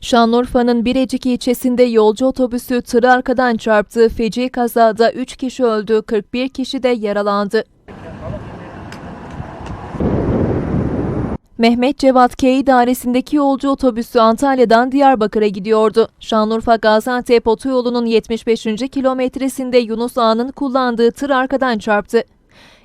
Şanlıurfa'nın Birecik ilçesinde yolcu otobüsü tırı arkadan çarptığı feci kazada 3 kişi öldü, 41 kişi de yaralandı. Mehmet Cevat K idaresindeki yolcu otobüsü Antalya'dan Diyarbakır'a gidiyordu. Şanlıurfa Gaziantep otoyolunun 75. kilometresinde Yunus Ağa'nın kullandığı tır arkadan çarptı.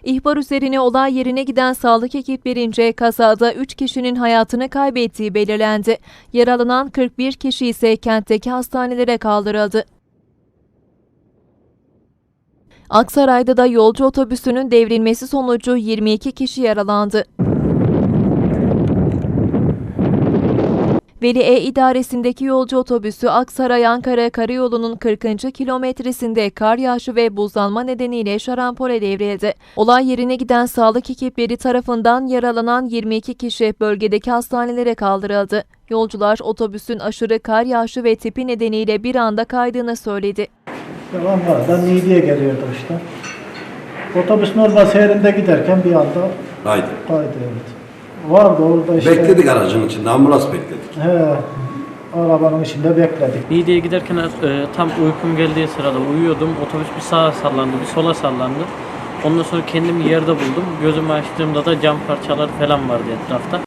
İhbar üzerine olay yerine giden sağlık ekiplerince kazada 3 kişinin hayatını kaybettiği belirlendi. Yaralanan 41 kişi ise kentteki hastanelere kaldırıldı. Aksaray'da da yolcu otobüsünün devrilmesi sonucu 22 kişi yaralandı. Veli E idaresindeki yolcu otobüsü Aksaray-Ankara Karayolu'nun 40. kilometresinde kar yağışı ve buzlanma nedeniyle şarampole devrildi. Olay yerine giden sağlık ekipleri tarafından yaralanan 22 kişi bölgedeki hastanelere kaldırıldı. Yolcular otobüsün aşırı kar yağışı ve tipi nedeniyle bir anda kaydığını söyledi. Devam vardan Niğde'ye geliyordum işte. Otobüs normal seyrinde giderken bir anda Haydi. kaydı evet. Vardı orada işte. Bekledik aracın içinde, ambulans bekledik. He, arabanın içinde bekledik. Niğde'ye giderken e, tam uykum geldiği sırada uyuyordum. Otobüs bir sağa sallandı, bir sola sallandı. Ondan sonra kendimi yerde buldum. Gözümü açtığımda da cam parçaları falan vardı etrafta.